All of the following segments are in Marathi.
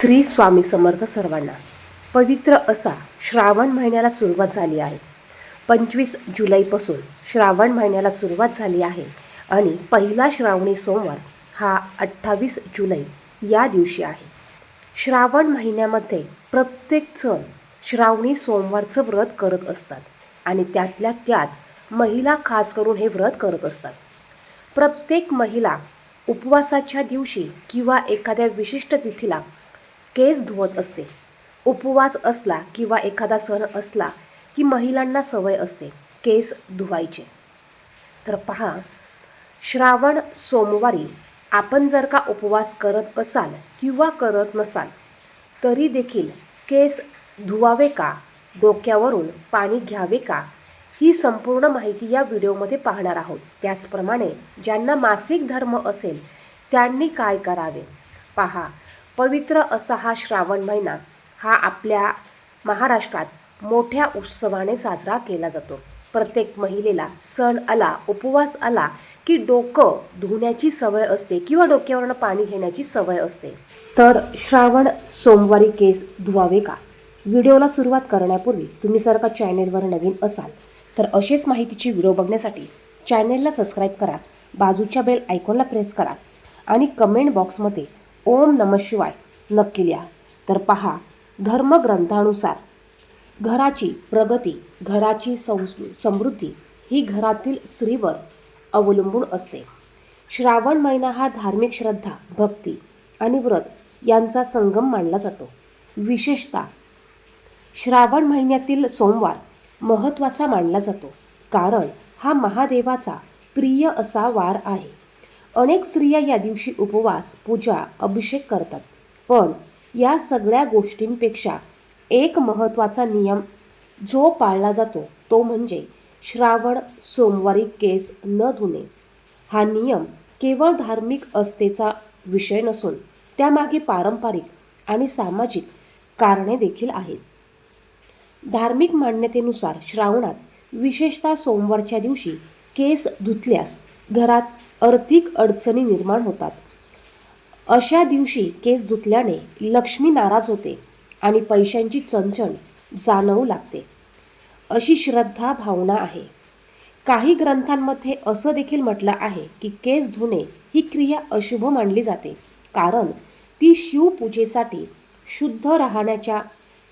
श्री स्वामी समर्थ सर्वांना. पवित्र असा श्रावण महिन्याला सुरुवात झाली आहे. पंचवीस जुलैपासून श्रावण महिन्याला सुरुवात झाली आहे आणि पहिला श्रावणी सोमवार हा अठ्ठावीस जुलै या दिवशी आहे. श्रावण महिन्यामध्ये प्रत्येक सण श्रावणी सोमवारचं व्रत करत असतात आणि त्यातल्या त्यात महिला खास करून हे व्रत करत असतात. प्रत्येक महिला उपवासाच्या दिवशी किंवा एखाद्या विशिष्ट तिथीला केस धुवत असते. उपवास असला किंवा एखादा सण असला की महिलांना सवय असते केस धुवायचे. तर पहा श्रावण सोमवारी आपण जर का उपवास करत असाल किंवा करत नसाल तरी देखील केस धुवावे का? डोक्यावरून पाणी घ्यावे का? ही संपूर्ण माहिती या व्हिडिओमध्ये पाहणार आहोत. त्याचप्रमाणे ज्यांना मासिक धर्म असेल त्यांनी काय करावे? पहा पवित्र असा हा श्रावण महिना हा आपल्या महाराष्ट्रात मोठ्या उत्सवाने साजरा केला जातो. प्रत्येक महिलेला सण आला उपवास आला की डोकं धुण्याची सवय असते किंवा डोक्यावरनं पाणी घेण्याची सवय असते. तर श्रावण सोमवारी केस धुवावे का? व्हिडिओला सुरुवात करण्यापूर्वी तुम्ही जर का चॅनेलवर नवीन असाल तर अशीच माहितीची व्हिडिओ बघण्यासाठी चॅनेलला सबस्क्राईब करा बाजूच्या बेल आयकॉनला प्रेस करा आणि कमेंट बॉक्समध्ये ओम नम शिवाय. नक्की लिहा. तर पहा धर्मग्रंथानुसार घराची प्रगती घराची समृद्धी ही घरातील स्त्रीवर अवलंबून असते. श्रावण महिना हा धार्मिक श्रद्धा भक्ती आणि व्रत यांचा संगम मानला जातो. विशेषतः श्रावण महिन्यातील सोमवार महत्त्वाचा मानला जातो. कारण हा महादेवाचा प्रिय असा वार आहे. अनेक स्त्रिया या दिवशी उपवास पूजा अभिषेक करतात. पण या सगळ्या गोष्टींपेक्षा एक महत्त्वाचा नियम जो पाळला जातो तो म्हणजे श्रावण सोमवारी केस न धुणे. हा नियम केवळ धार्मिक अस्थेचा विषय नसून त्यामागे पारंपरिक आणि सामाजिक कारणे देखील आहेत. धार्मिक मान्यतेनुसार श्रावणात विशेषतः सोमवारच्या दिवशी केस धुतल्यास घरात आर्थिक अडचणी निर्माण होतात. अशा दिवशी केस धुतल्याने लक्ष्मी नाराज होते आणि पैशांची चणचण जाणवू लागते. अशी श्रद्धा भावना आहे. काही ग्रंथांमध्ये असं देखील म्हटलं आहे की केस धुणे ही क्रिया अशुभ मानली जाते कारण ती शिवपूजेसाठी शुद्ध राहण्याच्या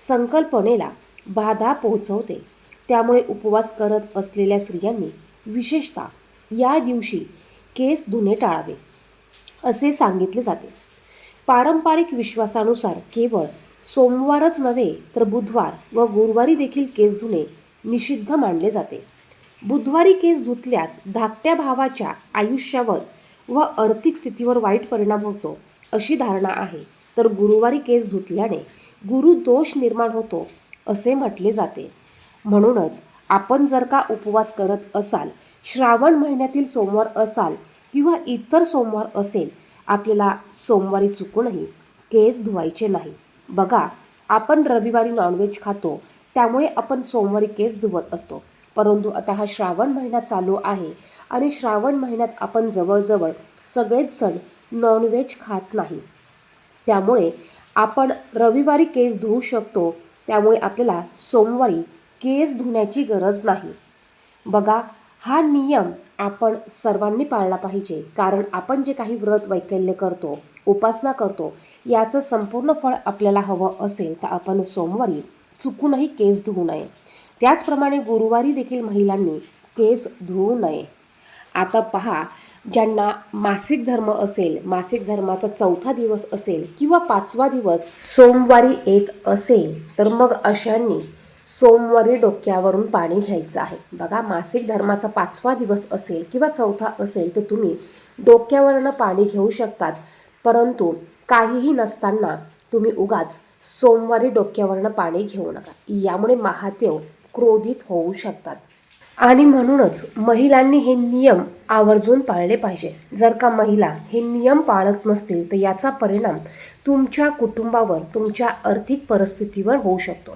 संकल्पनेला बाधा पोहोचवते. त्यामुळे उपवास करत असलेल्या स्त्रियांनी विशेषतः या दिवशी केस धुणे टाळावे असे सांगितले जाते. पारंपरिक विश्वासानुसार केवळ सोमवारच नव्हे तर बुधवार व गुरुवारी देखील केस धुणे निषिद्ध मानले जाते. बुधवारी केस धुतल्यास धाकट्या भावाच्या आयुष्यावर व आर्थिक स्थितीवर वाईट परिणाम होतो अशी धारणा आहे. तर गुरुवारी केस धुतल्याने गुरु दोष निर्माण होतो असे म्हटले जाते. म्हणूनच आपण जर का उपवास करत असाल श्रावण महिन्यातील सोमवार असाल किंवा इतर सोमवार असेल आपल्याला सोमवारी चुकूनही केस धुवायचे नाही. बघा आपण रविवारी नॉनव्हेज खातो त्यामुळे आपण सोमवारी केस धुवत असतो. परंतु आता हा श्रावण महिना चालू आहे आणि श्रावण महिन्यात आपण जवळजवळ सगळेच सण नॉनव्हेज खात नाही. त्यामुळे आपण रविवारी केस धुवू शकतो त्यामुळे आपल्याला सोमवारी केस धुण्याची गरज नाही. बघा हा नियम आपण सर्वांनी पाळला पाहिजे. कारण आपण जे काही व्रत वैकल्य करतो उपासना करतो याचं संपूर्ण फळ आपल्याला हवं असेल तर आपण सोमवारी चुकूनही केस धुवू नये. त्याचप्रमाणे गुरुवारी देखील महिलांनी केस धुवू नये. आता पहा ज्यांना मासिक धर्म असेल मासिक धर्माचा चौथा दिवस असेल किंवा पाचवा दिवस सोमवारी येत असेल तर मग अशांनी सोमवारी डोक्यावरून पाणी घ्यायचं आहे. बघा मासिक धर्माचा पाचवा दिवस असेल किंवा चौथा असेल तर तुम्ही डोक्यावरनं पाणी घेऊ शकतात. परंतु काहीही नसताना तुम्ही उगाच सोमवारी डोक्यावरनं पाणी घेऊ नका. यामुळे महादेव क्रोधित होऊ शकतात. आणि म्हणूनच महिलांनी हे नियम आवर्जून पाळले पाहिजे. जर का महिला हे नियम पाळत नसतील तर याचा परिणाम तुमच्या कुटुंबावर तुमच्या आर्थिक परिस्थितीवर होऊ शकतो.